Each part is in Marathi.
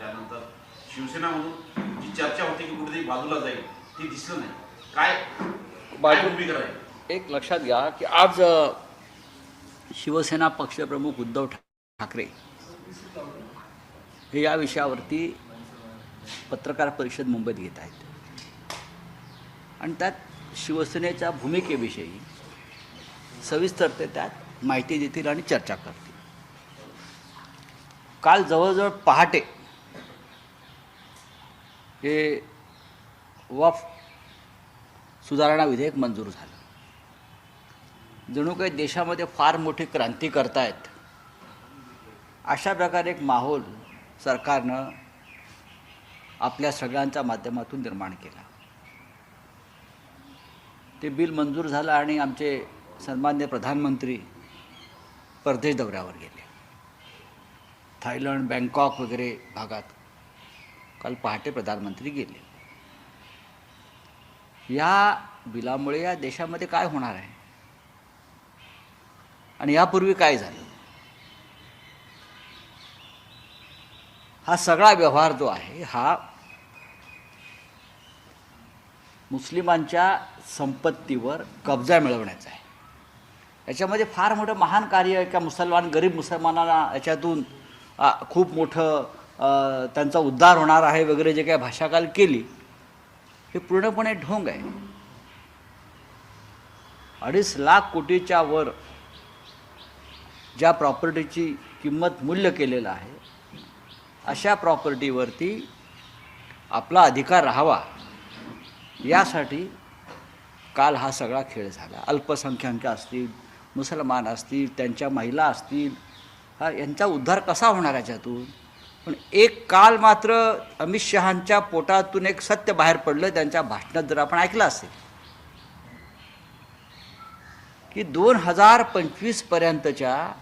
त्यानंतर शिवसेना म्हणून जी चर्चा होती की कुठेतरी बाजूला जाईल ती दिसलं नाही. काय बाजू- भूमिका राहील? एक लक्षात घ्या की आज शिवसेना पक्षप्रमुख उद्धव ठाकरे हे या विषयावरती पत्रकार परिषद मुंबईत घेत आहेत. आणि त्यात शिवसेनेच्या भूमिकेविषयी सविस्तर ते त्यात माहिती देतील आणि चर्चा करतील. काल जवळजवळ पहाटे हे वफ सुधारणा विधेयक मंजूर झालं. जणू काही देशामध्ये फार मोठी क्रांती करतायत अशा प्रकारे एक माहोल सरकारनं आपल्या सगळ्यांच्या माध्यमातून निर्माण केला. ते बिल मंजूर झालं आणि आमचे सन्मान्य प्रधानमंत्री परदेश दौऱ्यावर गेले. थायलंड बँकॉक वगैरे भागात काल पहाटे प्रधानमंत्री गेले. या बिलामुळे या देशामध्ये काय होणार आहे? आणि यापूर्वी काय झालं? हा सगळा व्यवहार जो आहे हा मुस्लिमांच्या संपत्तीवर कब्जा मिळवण्याचा आहे. याच्यामध्ये फार मोठं महान कार्य एका का मुसलमान गरीब मुसलमानांना याच्यातून खूप मोठं त्यांचा उद्धार होणार आहे वगैरे जे काही भाषाकाल केली हे पूर्णपणे ढोंग आहे. अडीच लाख कोटीच्या वर ज्या प्रॉपर्टीची किंमत मूल्य केलेलं आहे अशा प्रॉपर्टीवरती आपला अधिकार राहावा यासाठी काल हा सगळा खेळ झाला. अल्पसंख्याक असतील मुसलमान असतील त्यांच्या महिला असतील हा यांचा उद्धार कसा होणार याच्यातून? पण एक काल मात्र अमित शहांच्या पोटातून एक सत्य बाहेर पडलं त्यांच्या भाषणात जर आपण ऐकलं असेल. की दोन हजार पंचवीसपर्यंतच्या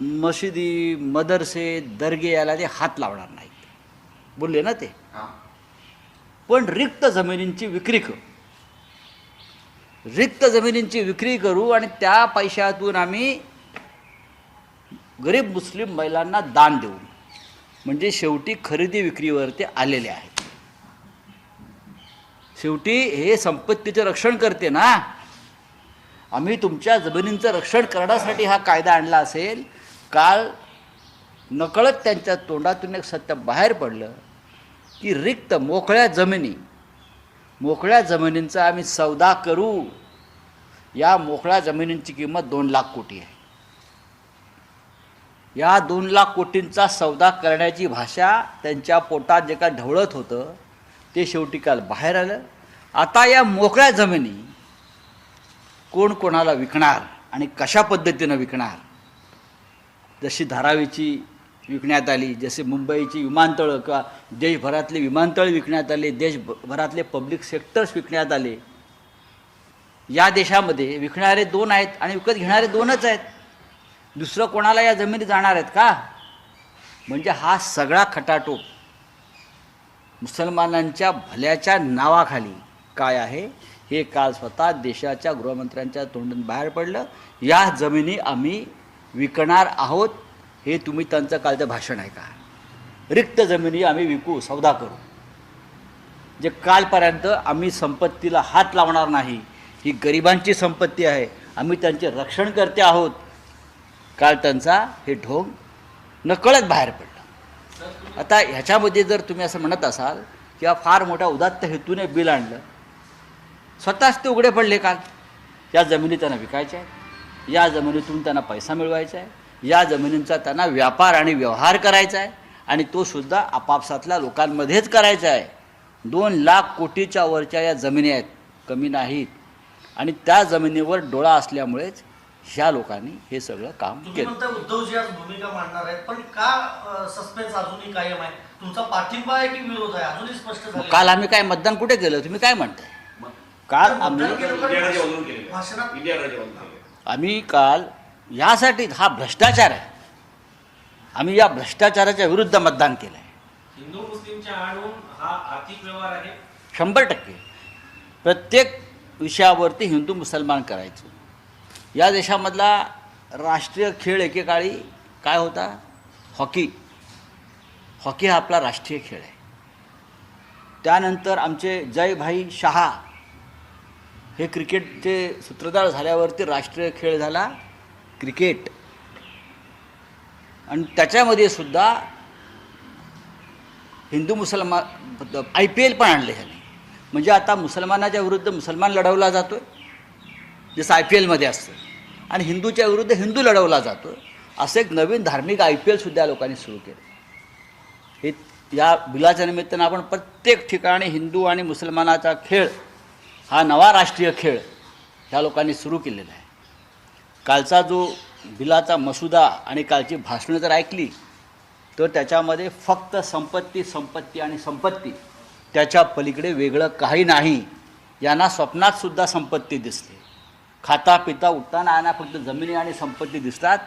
मशिदी मदरसे दर्गे याला ते हात लावणार नाहीत. बोलले ना ते? पण रिक्त जमिनींची विक्री करू. रिक्त जमिनींची विक्री करू आणि त्या पैशातून आम्ही गरीब मुस्लिम महिलांना दान देऊन म्हणजे शेवटी खरेदी विक्रीवरती आलेले आहेत. शेवटी हे संपत्तीचं रक्षण करते ना. आम्ही तुमच्या जमिनींचं रक्षण करण्यासाठी हा कायदा आणला असेल. काल नकळत त्यांच्या तोंडातून एक सत्य बाहेर पडलं की रिक्त मोकळ्या जमिनी मोकळ्या जमिनींचा आम्ही सौदा करू. या मोकळ्या जमिनींची किंमत दोन लाख कोटी आहे. या दोन लाख कोटींचा सौदा करण्याची भाषा त्यांच्या पोटात जे काय ढवळत होतं ते शेवटी काल बाहेर आलं. आता या मोकळ्या जमिनी कोण कोणाला विकणार आणि कशा पद्धतीनं विकणार? जशी धारावीची विकण्यात आली जसे मुंबईची विमानतळं किंवा देशभरातले विमानतळ विकण्यात आले देशभरातले पब्लिक सेक्टर्स विकण्यात आले या देशामध्ये विकणारे दोन आहेत आणि विकत घेणारे दोनच आहेत. दुसरं कोणाला या जमिनी जाणार आहेत का? म्हणजे हा सगळा खटाटोप मुसलमानांच्या भल्याच्या नावाखाली काय आहे? हे काल स्वतः देशाच्या गृहमंत्र्यांच्या तोंडून बाहेर पडलं. या जमिनी आम्ही विकणार आहोत हे तुम्ही त्यांचं कालचं भाषण आहे का रिक्त जमिनी आम्ही विकू सौदा करू. जे कालपर्यंत आम्ही संपत्तीला हात लावणार नाही ही गरिबांची संपत्ती आहे. आम्ही त्यांचे रक्षण करते आहोत. काल त्यांचा हे ढोंग नकळत बाहेर पडलं. आता ह्याच्यामध्ये जर तुम्ही असं म्हणत असाल किंवा फार मोठ्या उदात्त हेतूने बिल आणलं स्वतःच ते उघडे पडले काल या जमिनी त्यांना विकायच्या आहेत. या जमिनीतून त्यांना पैसा मिळवायचा आहे. या जमिनींचा त्यांना व्यापार आणि व्यवहार करायचा आहे. आणि तो सुद्धा आपापसातल्या लोकांमध्येच करायचा आहे. दोन लाख कोटीच्या वरच्या या जमिनी आहेत. कमी नाहीत. आणि त्या जमिनीवर डोळा असल्यामुळेच ह्या लोकांनी हे सगळं काम केलं. उद्धवजी आज भूमिका मांडणार आहेत पण का सस्पेन्स अजूनही कायम आहे? तुमचा पाठिंबा आहे की विरोध आहे? अजूनही स्पष्ट काल आम्ही काय मतदान कुठे केलं? तुम्ही काय म्हणताय? काल आम्ही आम्ही काल यासाठी हा भ्रष्टाचार आहे. आम्ही या भ्रष्टाचाराच्या विरुद्ध मतदान केलं आहे हिंदू मुस्लिमच्या आणून हा आर्थिक व्यवहार आहे. शंभर टक्के. प्रत्येक विषयावरती हिंदू मुसलमान करायचं. या देशामधला राष्ट्रीय खेळ एकेकाळी काय होता? हॉकी. हॉकी हा आपला राष्ट्रीय खेळ आहे. त्यानंतर आमचे जयभाई शहा हे क्रिकेटचे सूत्रधार झाल्यावरती राष्ट्रीय खेळ झाला क्रिकेट. आणि त्याच्यामध्ये सुद्धा हिंदू मुसलमान आय पी एल पण आणले ह्याने. म्हणजे आता मुसलमानाच्या विरुद्ध मुसलमान लढवला जातो आहे जसं आय पी एलमध्ये असतं. आणि हिंदूच्या विरुद्ध हिंदू लढवला जातो. असं एक नवीन धार्मिक आय पी एलसुद्धा या लोकांनी सुरू केलं. हे या बिलाच्या निमित्तानं आपण प्रत्येक ठिकाणी हिंदू आणि मुसलमानाचा खेळ हा नवा राष्ट्रीय खेळ ह्या लोकांनी सुरू केलेला आहे. कालचा जो बिलाचा मसुदा आणि कालची भाषणं जर ऐकली तर त्याच्यामध्ये फक्त संपत्ती संपत्ती आणि संपत्ती त्याच्या पलीकडे वेगळं काही नाही. यांना स्वप्नात सुद्धा संपत्ती दिसते. खाता पिता उठताना यांना फक्त जमिनी आणि संपत्ती दिसतात.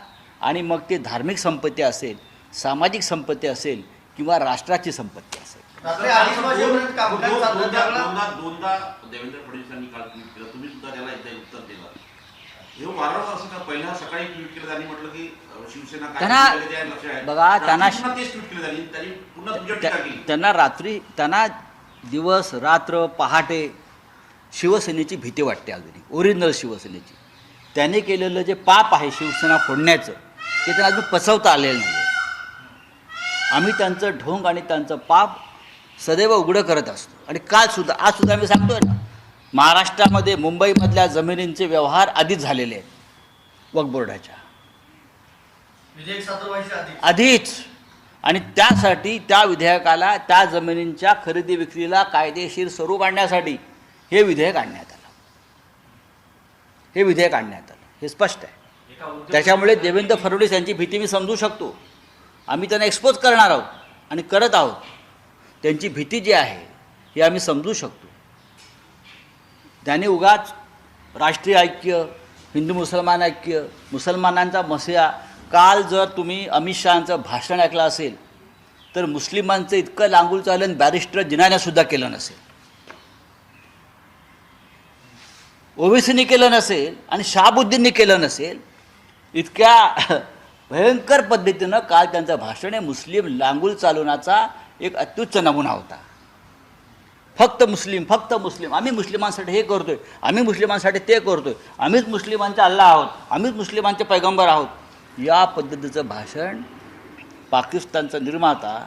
आणि मग ते धार्मिक संपत्ती असेल सामाजिक संपत्ती असेल किंवा राष्ट्राची संपत्ती असेल. दोनदा देवेंद्र फडणवीसांनी काल ट्विट केलं. तुम्ही सुद्धा त्याला एकदा उत्तर दिलं. त्यांनी. बघा, त्यांना- त्यांना रात्री त्यांना दिवस रात्र पहाटे शिवसेनेची भीती वाटते अजूनही ओरिजिनल शिवसेनेची. त्यांनी केलेलं जे पाप आहे शिवसेना फोडण्याचं ते त्यांना अजून पचवता आलेलं नाही आम्ही त्यांचं ढोंग आणि त्यांचं पाप सदैव उघडं करत असतो. आणि कालसुद्धा आजसुद्धा मी सांगतोय ना महाराष्ट्रामध्ये मुंबईमधल्या जमिनींचे व्यवहार आधीच झालेले आहेत. वक्फ बोर्डाच्या. विधेयक सादर व्हायच्या आधी आधीच. आणि त्यासाठी त्या विधेयकाला त्या जमिनींच्या खरेदी विक्रीला कायदेशीर स्वरूप आणण्यासाठी हे विधेयक आणण्यात आलं. हे विधेयक आणण्यात आलं. हे स्पष्ट आहे. त्याच्यामुळे देवेंद्र फडणवीस यांची भीती मी समजू शकतो. आम्ही त्यांना एक्सपोज करणार आहोत आणि करत आहोत. त्यांची भीती जी आहे ही आम्ही समजू शकतो. त्यांनी उगाच राष्ट्रीय ऐक्य हिंदू मुसलमान ऐक्य मुसलमानांचा मसिया काल जर तुम्ही अमित शहाचं भाषण ऐकलं असेल तर मुस्लिमांचं इतकं लांगूल चालन बॅरिस्टर जिनाण्यासुद्धा केलं नसेल. ओवेसीने केलं नसेल आणि शहाबुद्दीनने केलं नसेल इतक्या भयंकर पद्धतीनं काल त्यांचं भाषण हे मुस्लिम लांगूल चालवण्याचा एक अत्युच्च नमुना होता. फक्त मुस्लिम फक्त मुस्लिम. आम्ही मुस्लिमांसाठी हे करतोय आम्ही मुस्लिमांसाठी ते करतोय आम्हीच मुस्लिमांचे अल्ला आहोत आम्हीच मुस्लिमांचे पैगंबर आहोत. या पद्धतीचं भाषण पाकिस्तानचा निर्माता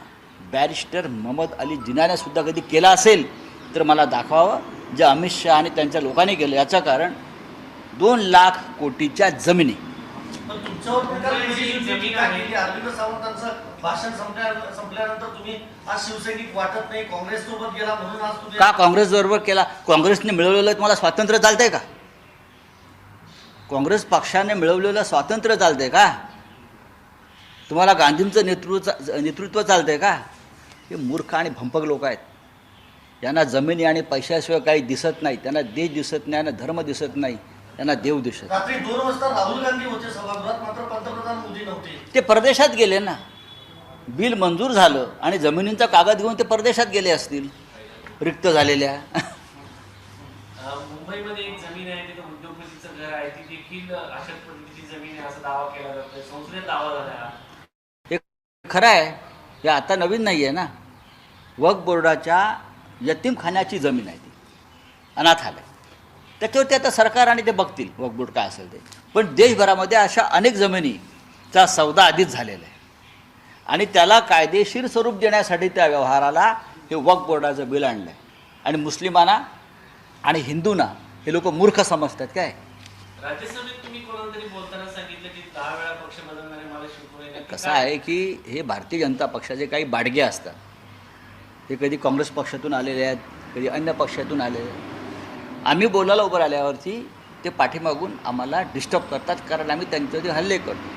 बॅरिस्टर मोहम्मद अली जिनाने सुद्धा कधी केला असेल तर मला दाखवावं. जे अमित शहा आणि त्यांच्या लोकांनी केलं याचं कारण दोन लाख कोटीच्या जमिनी. वाटत नाही काँग्रेस का काँग्रेसबरोबर केला? काँग्रेसने मिळवलेलं तुम्हाला स्वातंत्र्य चालतंय का? काँग्रेस पक्षाने मिळवलेलं स्वातंत्र्य चालतंय का? तुम्हाला गांधींचं नेतृत्व नेतृत्व चालतंय का? हे मूर्ख आणि भंपक लोक आहेत. यांना जमिनी आणि पैशाशिवाय काही दिसत नाही. त्यांना देश दिसत नाही यांना धर्म दिसत नाही. त्यांना देव दिसत नाही. रात्री दोन वाजता राहुल गांधी होते सभागृहात मात्र पंतप्रधान मोदी नव्हते. ते परदेशात गेले ना. बिल मंजूर झालं आणि जमिनींचा कागद घेऊन ते परदेशात गेले असतील. रिक्त झालेल्या. मुंबईमध्ये एक जमीन आहे तिथं उद्योगपतीचं घर आहे ती देखील अशाच पद्धतीची जमीन आहे असा दावा केला जातोय. संसदेत दावा झाला हा. खरं आहे. हे आता नवीन नाही आहे ना. वक्फ बोर्डाच्या यतीमखान्याची जमीन आहे ती. अनाथालय त्याच्यावरती आता सरकार आणि ते बघतील बोर्ड काय असेल ते. पण देशभरामध्ये अशा अनेक जमिनीचा सौदा आधीच झालेला आहे. आणि त्याला कायदेशीर स्वरूप देण्यासाठी त्या व्यवहाराला हे वक्फ बोर्डाचं बिल आणलं आहे आणि मुस्लिमांना आणि हिंदूंना हे लोक मूर्ख समजतात काय? कसं आहे की हे भारतीय जनता पक्षाचे काही बाडगे असतात. ते कधी काँग्रेस पक्षातून आलेले आहेत कधी अन्य पक्षातून आलेले आहेत. आम्ही बोलायला उभं राहिल्यावरती ते पाठीमागून आम्हाला डिस्टर्ब करतात कारण आम्ही त्यांच्यावरती हल्ले करतो.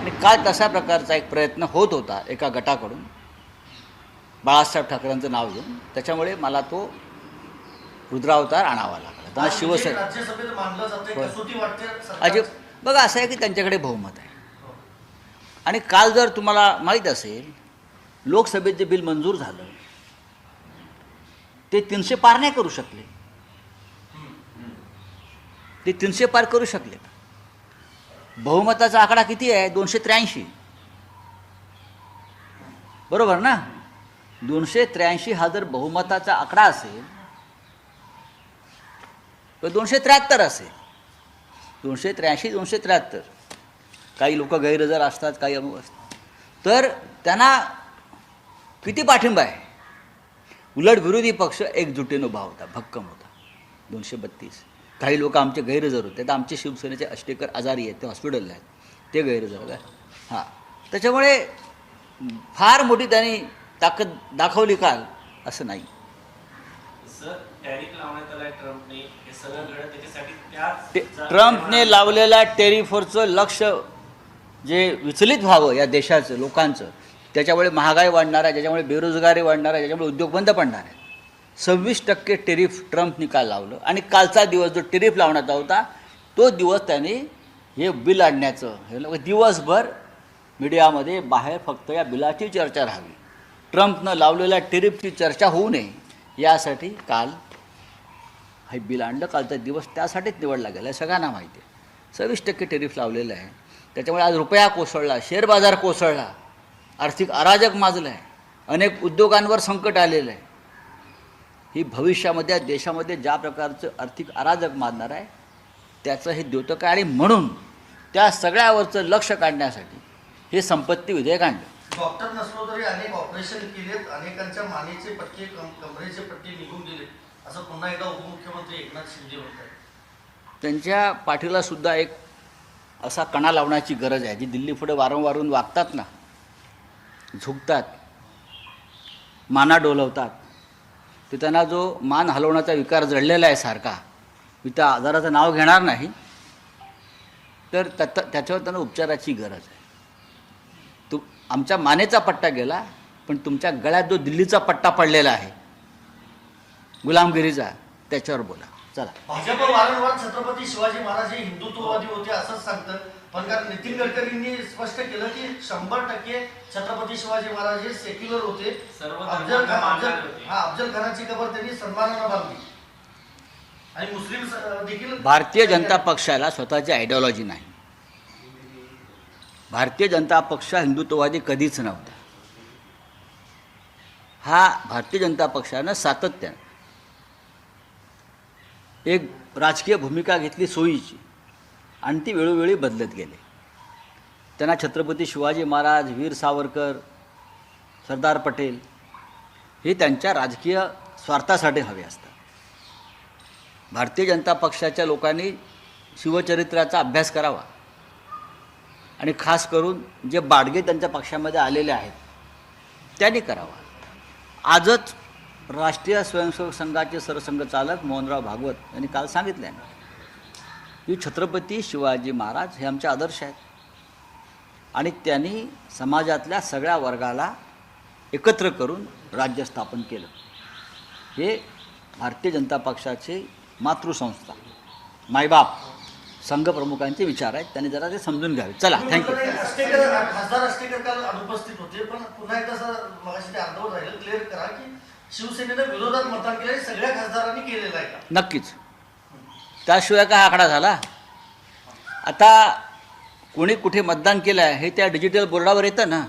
आणि काल तशा प्रकारचा एक प्रयत्न होत होता एका गटाकडून. बाळासाहेब ठाकरेंचं नाव घेऊन. त्याच्यामुळे मला तो रुद्रावतार आणावा लागला. त्यांना शिवसेना अजय बघा असं आहे की त्यांच्याकडे बहुमत आहे. आणि काल जर तुम्हाला माहीत असेल लोकसभेत जे बिल मंजूर झालं. ते तीनशे पार नाही करू शकले. ते तीनशे पार करू शकले. बहुमताचा आकडा किती आहे? दोनशे त्र्याऐंशी. बरोबर ना? दोनशे त्र्याऐंशी हा जर बहुमताचा आकडा असेल तर दोनशे त्र्याहत्तर असेल. दोनशे त्र्याऐंशी दोनशे त्र्याहत्तर. काही लोक गैरहजर असतात काही अमुक असतात. तर त्यांना किती पाठिंबा आहे? उलट विरोधी पक्ष एकजुटीनं उभा होता भक्कम होता. दोनशे बत्तीस. काही लोक आमचे गैरहजर होते. तर आमचे शिवसेनेचे अष्टेकर आजारी आहेत ते हॉस्पिटलला आहेत. ते गैरहजर आहे हां. त्याच्यामुळे फार मोठी त्यांनी ताकद दाखवली काल असं नाही. ट्रम्पने लावलेल्या टेरिफवरचं लक्ष जे विचलित व्हावं या देशाचं लोकांचं त्याच्यामुळे महागाई वाढणार आहे ज्याच्यामुळे बेरोजगारी वाढणार आहे ज्याच्यामुळे उद्योग बंद पडणार आहे. सव्वीस टक्के टेरिफ ट्रम्प निकाल लावलं. आणि कालचा दिवस जो टेरिफ लावण्याचा होता तो दिवस त्यांनी हे बिल आणण्याचं हे दिवसभर मीडियामध्ये बाहेर फक्त या बिलाची चर्चा राहावी. ट्रम्पनं लावलेल्या टेरिफची चर्चा होऊ नये यासाठी काल हे बिल आणलं. कालचा दिवस त्यासाठीच निवडला गेला आहे सगळ्यांना माहिती आहे. सव्वीस टक्के टेरिफ लावलेलं आहे. त्याच्यामुळे आज रुपया कोसळला शेअर बाजार कोसळला. आर्थिक अराजक माजलं आहे. अनेक उद्योगांवर संकट आलेलं आहे. ही भविष्यामध्ये देशामध्ये ज्या प्रकारचं आर्थिक अराजक माजणार आहे त्याचं हे द्योतक आहे आणि म्हणून त्या सगळ्यावरचं लक्ष काढण्यासाठी हे संपत्ती विधेयक आणलं डॉक्टर नसलो तरी अनेक ऑपरेशन केलेत अनेकांच्या मानेचे पट्टे कम- कमरेचे पट्टे निघून गेले असं पुन्हा एकदा उपमुख्यमंत्री एकनाथ शिंदे म्हणतात. त्यांच्या पाठीला सुद्धा एक असा कणा लावण्याची गरज आहे जी दिल्ली पुढे वारंवारून वागतात ना. झुकतात माना डोलवतात. ते त्यांना जो मान हलवण्याचा विकार जडलेला आहे सारखा मी त्या आजाराचं नाव घेणार नाही तर त्यात त्याच्यावर त्यांना उपचाराची गरज आहे. तू आमच्या मानेचा पट्टा गेला पण तुमच्या गळ्यात जो दिल्लीचा पट्टा पडलेला आहे गुलामगिरीचा त्याच्यावर बोला. चला. भाजप वारंवार छत्रपती शिवाजी महाराज हे हिंदुत्ववादी होते असंच सांगतं पण कारण नितीन गडकरींनी स्पष्ट केलं की शंभर टक्के छत्रपती शिवाजी महाराज हे सेक्युलर होते. सर्व अफजल धर्मांना खान मानणारे अफजल होते. हा अफजल खानाची कबर त्यांनी सन्मानानं बांधली. आणि मुस्लिम स- देखील भारतीय जनता पक्षाला स्वतःची आयडिओलॉजी नाही. भारतीय जनता पक्ष हिंदुत्ववादी कधीच नव्हता. हा भारतीय जनता पक्षानं सातत्यानं एक राजकीय भूमिका घेतली सोयीची. आणि ती वेळोवेळी बदलत गेले. त्यांना छत्रपती शिवाजी महाराज वीर सावरकर सरदार पटेल हे त्यांच्या राजकीय स्वार्थासाठी हवे असतात. भारतीय जनता पक्षाच्या लोकांनी शिवचरित्राचा अभ्यास करावा. आणि खास करून जे बाडगे त्यांच्या पक्षामध्ये आलेले आहेत त्यांनी करावा. आजच राष्ट्रीय स्वयंसेवक संघाचे सरसंघचालक मोहनराव भागवत यांनी काल सांगितले आहे. की छत्रपती शिवाजी महाराज हे आमचे आदर्श आहेत. आणि त्यांनी समाजातल्या सगळ्या वर्गाला एकत्र करून राज्य स्थापन केलं. हे भारतीय जनता पक्षाचे मातृसंस्था मायबाप संघ प्रमुखांचे विचार आहेत. त्यांनी जरा ते समजून घ्यावे. चला थँक्यू खासदार अनुपस्थित होते पण पुन्हा एकदा सर शिवसेनेनं विरोधात मतदान केलं हे सगळ्या खासदारांनी केलेलं आहे का? नक्कीच. त्याशिवाय काय आकडा झाला? आता कोणी कुठे मतदान केलं आहे हे त्या डिजिटल बोर्डावर येतं ना.